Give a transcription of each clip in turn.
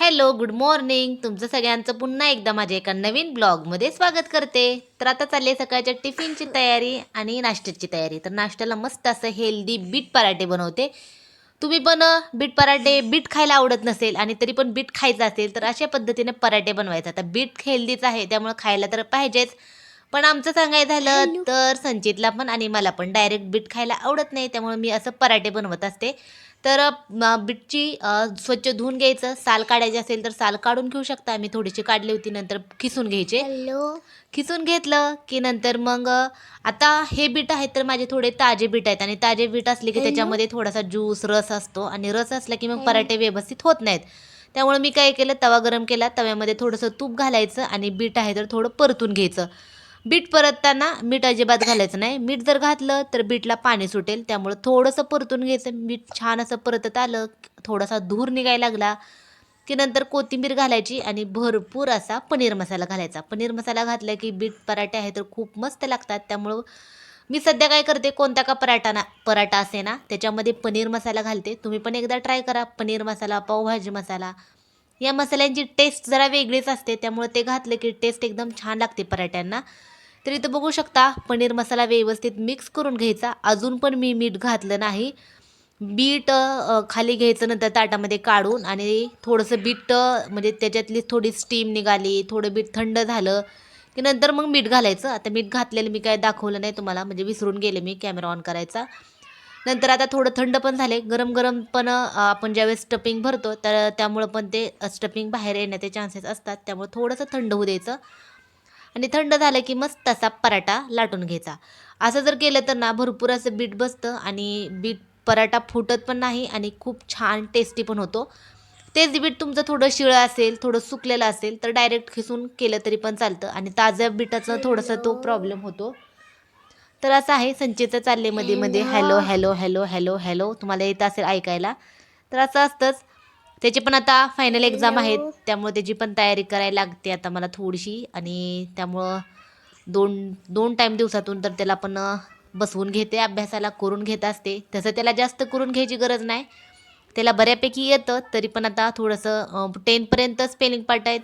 Hello good morning. तुमचं सगळ्यांचं पुन्हा एकदा माझ्या एका नवीन ब्लॉगमध्ये स्वागत करते. तर आता चालली आहे सकाळच्या टिफिनची तयारी आणि नाश्त्याची तयारी. तर नाश्त्याला मस्त असं हेल्दी बीट पराठे बनवते. तुम्ही पण बीट पराठे बीट खायला आवडत नसेल आणि तरी पण बीट खायचं असेल तर अशा पद्धतीने पराठे बनवायचं. आता बीट हेल्दीच आहे त्यामुळे खायला तर पाहिजेच. पण आमचं सांगायचं झालं तर संचितला पण आणि मला पण डायरेक्ट बीट खायला आवडत नाही त्यामुळे मी असं पराठे बनवत असते. तर बीटची स्वच्छ धुवून घ्यायचं. साल काढायची असेल तर साल काढून घेऊ शकता. मी थोडीशी काढली होती नंतर खिसून घ्यायचे. खिसून घेतलं की नंतर मग आता हे बीट आहेत तर माझे थोडे ताजे बीट आहेत. आणि ताजे बीट असले की? त्याच्यामध्ये थोडासा ज्यूस रस असतो. आणि रस असला की मग पराठे व्यवस्थित होत नाहीत. त्यामुळे मी काय केलं तवा गरम केला. तव्यामध्ये थोडंसं तूप घालायचं आणि बीट आहे तर थोडं परतून घ्यायचं. बीट परतताना मीठ अजिबात घालायचं नाही. मीठ जर घातलं तर बीटला पाणी सुटेल. त्यामुळं थोडंसं परतून घ्यायचं. मीठ छान असं परतत आलं थोडासा धूर निघायला लागला की नंतर कोथिंबीर घालायची आणि भरपूर असा पनीर मसाला घालायचा. पनीर मसाला घातला की बीट पराठे आहे तर खूप मस्त लागतात. त्यामुळं मी सध्या काय करते कोणता का पराठा ना पराठा असे ना त्याच्यामध्ये पनीर मसाला घालते. तुम्ही पण एकदा ट्राय करा. पनीर मसाला पावभाजी मसाला. या मसाल्यांची टेस्ट जरा वेगळीच असते. त्यामुळे ते घातलं की टेस्ट एकदम छान लागते पराठ्यांना. तर इथं बघू शकता पनीर मसाला व्यवस्थित मिक्स करून घ्यायचा. अजून पण मी मीठ घातलं नाही. बीट खाली घ्यायचं नंतर ताटामध्ये काढून आणि थोडंसं बीट म्हणजे त्याच्यातली थोडी स्टीम निघाली थोडं बीट थंड झालं की नंतर मग मीठ घालायचं. आता मीठ घातलेलं मी काय दाखवलं नाही तुम्हाला म्हणजे विसरून गेले मी कॅमेरा ऑन करायचा. नंतर आता थोडं थंड पण झाले. गरम गरम पण आपण ज्यावेळेस स्टफिंग भरतो तर त्यामुळं पण ते स्टफिंग बाहेर येण्याचे चान्सेस असतात. त्यामुळे थोडंसं थंड होऊ द्यायचं. आणि थंड झालं की मस्त असा पराठा लाटून घ्यायचा. असं जर केलं तर ना भरपूर असं बीट बसतं आणि बीट पराठा फुटत पण नाही आणि खूप छान टेस्टी पण होतो. तेच बीट तुमचं थोडं शिळं असेल थोडं सुकलेलं असेल तर डायरेक्ट खिसून केलं तरी पण चालतं आणि ताज्या बीटाचा थोडासा तो प्रॉब्लेम होतो. तर असं आहे संचेचं चालले मध्ये मध्ये. Hello hello hello hello hello तुम्हाला येत असेल ऐकायला. तर असं असतंच. त्याची पण आता फायनल एक्झाम आहेत. त्यामुळे त्याची पण तयारी करायला लागते आता मला थोडीशी. आणि त्यामुळं दोन दोन टाईम दिवसातून तर त्याला पण बसवून घेते अभ्यासाला करून घेत असते. तसं त्याला जास्त करून घ्यायची गरज नाही. त्याला बऱ्यापैकी येतं तरी पण आता थोडंसं टेनपर्यंत स्पेलिंग पार्ट आहेत.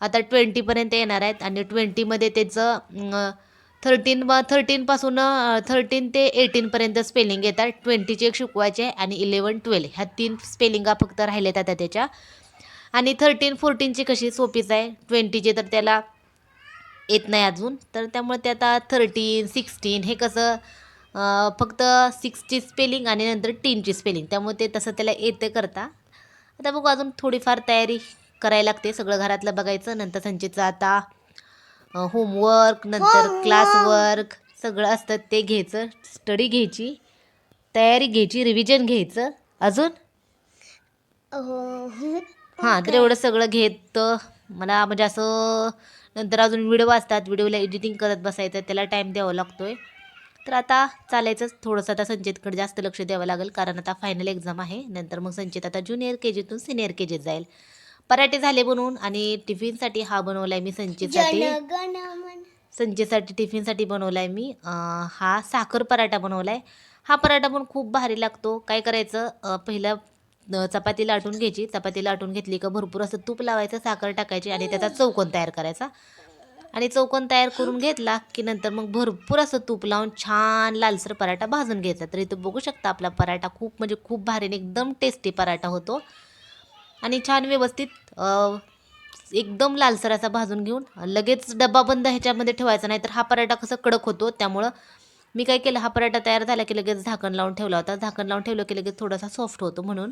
आता ट्वेंटीपर्यंत येणार आहेत. आणि ट्वेंटीमध्ये त्याचं थर्टीन व थर्टीनपासून थर्टीन ते एटीनपर्यंत स्पेलिंग येतात. ट्वेंटीचे एक शिकवायचे आहे आणि इलेवन ट्वेल्व ह्या तीन स्पेलिंगा फक्त राहिल्यात आता त्याच्या. आणि थर्टीन फोर्टीनची कशी सोपीच आहे? ट्वेंटीचे तर त्याला येत नाही अजून. तर त्यामुळे ते आता थर्टीन सिक्स्टीन हे कसं फक्त सिक्सची स्पेलिंग आणि नंतर टीनची स्पेलिंग त्यामुळे ते तसं त्याला येते करता. आता बघू अजून थोडीफार तयारी करायला लागते. सगळं घरातलं बघायचं. नंतर संचितचं आता होमवर्क नंतर क्लासवर्क सगळं असतं ते घ्यायचं स्टडी घ्यायची तयारी घ्यायची रिव्हिजन घ्यायचं. अजून? हो हां तर एवढं सगळं घेत मला म्हणजे असं नंतर अजून व्हिडिओ असतात व्हिडिओला एडिटिंग करत बसायचं त्याला टाईम द्यावा लागतोय. तर आता चालायचंच थोडंसं आता संचितकडे जास्त लक्ष द्यावं लागेल कारण आता फायनल एक्झाम आहे नंतर मग संचित आता ज्युनियर के जीतून सिनियर के जीत जाईल. पराठे झाले बनवून आणि टिफिनसाठी हा बनवलाय मी जनगणमन. संजेसाठी टिफिनसाठी बनवला आहे मी हा साखर पराठा बनवला आहे हा पराठा पण खूप भारी लागतो. काय करायचं? पहिलं चपाती लाटून घ्यायची. चपाती लाटून घेतली का भरपूर असं तूप लावायचं साखर टाकायची आणि त्याचा चौकोन तयार करायचा. आणि चौकोन तयार करून घेतला की नंतर मग भरपूर असं तूप लावून छान लालसर पराठा भाजून घ्यायचा. तर इथं बघू शकता आपला पराठा खूप म्हणजे खूप भारी आणि एकदम टेस्टी पराठा होतो. आणि छान व्यवस्थित एकदम लालसर असा भाजून घेऊन लगेच डब्बा बंद ह्याच्यामध्ये ठेवायचा नाही तर हा पराठा कसं कडक होतो त्यामुळं मी काय केलं हा पराठा तयार झाला की लगेच झाकण लावून ठेवला होता. झाकण लावून ठेवलं की लगेच थोडासा सॉफ्ट होतो म्हणून.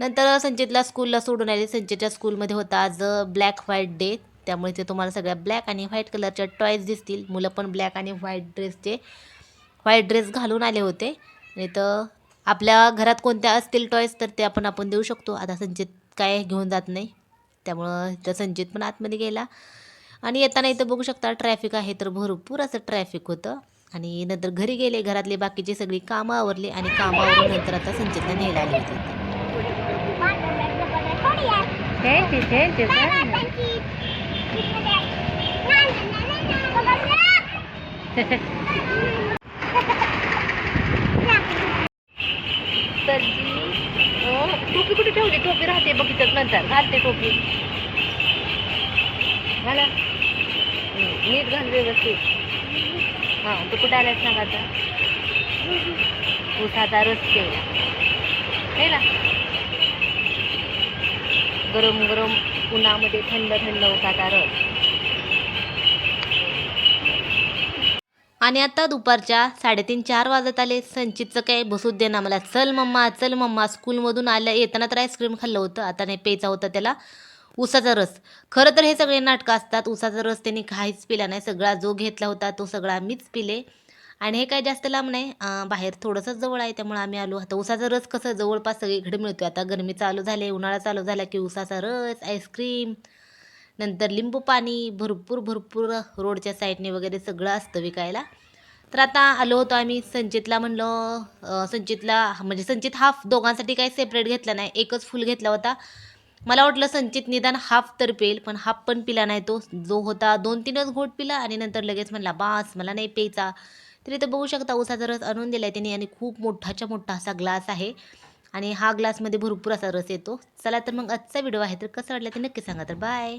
नंतर संचितला स्कूलला सोडून आले. संचितच्या स्कूलमध्ये होता आज ब्लॅक व्हाईट डे. त्यामुळे ते तुम्हाला सगळ्या ब्लॅक आणि व्हाईट कलरच्या टॉयज दिसतील. मुलं पण ब्लॅक आणि व्हाईट ड्रेसचे व्हाईट ड्रेस घालून आले होते. नाही तर आपल्या घरात कोणत्या असतील टॉयज तर ते आपण आपण देऊ शकतो. आता संचित काय घेऊन जात नाही. त्यामुळं तर संचित पण आतमध्ये गेला. आणि येताना इथं बघू शकता ट्रॅफिक आहे तर भरपूर असं ट्रॅफिक होतं. आणि नंतर घरी गेले घरातली बाकीची सगळी कामं आवरली आणि कामं आवरून नंतर आता संचितला न्यायला आले होते तर जी टोपी कुठे ठेवली टोपी राहते बघितच नंतर. घालते टोपी. घाला. नीट घाल व्यवस्थित. हां तू कुठे आलास ना आता? उसाचा रस केला हे ना? गरम गरम उन्हामध्ये थंड थंड उसाचा रस आणि आता दुपारच्या साडेतीन चार वाजत आले. संचितचं काय बसू दे ना मला. चल मम्मा चल मम्मा. स्कूलमधून आल्या येताना तर आईस्क्रीम खाल्लं होतं. आता नाही प्यायचा होता त्याला. उसाचा रस. खरं तर हे सगळे नाटकं असतात. उसाचा रस त्यांनी काहीच पिला नाही. सगळा जो घेतला होता तो सगळा मीच पिले. आणि हे काय जास्त लांब नाही. बाहेर थोडंसं जवळ आहे त्यामुळे आम्ही आलो. आता उसाचा रस कसं जवळपास सगळीकडे मिळतो आता गरमी चालू झाले उन्हाळा चालू झाला की उसाचा रस आईस्क्रीम नंतर लिंबू पाणी भरपूर भरपूर रोडच्या साईडने वगैरे सगळं असतं विकायला. तर आता आलो होतो आम्ही संचितला म्हणलं संचितला म्हणजे संचित हाफ दोघांसाठी काही सेपरेट घेतला नाही एकच फुल घेतला होता. मला वाटलं संचित निदान हाफ तर पेल पण हाफ पण पिला नाही तो. जो होता दोन तीनच घोट पिला आणि नंतर लगेच म्हणला बास मला नाही प्यायचा. तर इथं बघू शकता उसाचा रस आणून दिला आहे त्यांनी आणि खूप मोठाच्या मोठा असा ग्लास आहे. आणि हा ग्लासमध्ये भरपूर असा रस येतो. चला तर मग आजचा व्हिडिओ आहे. तर कसं वाटलं ते नक्की सांगा. तर बाय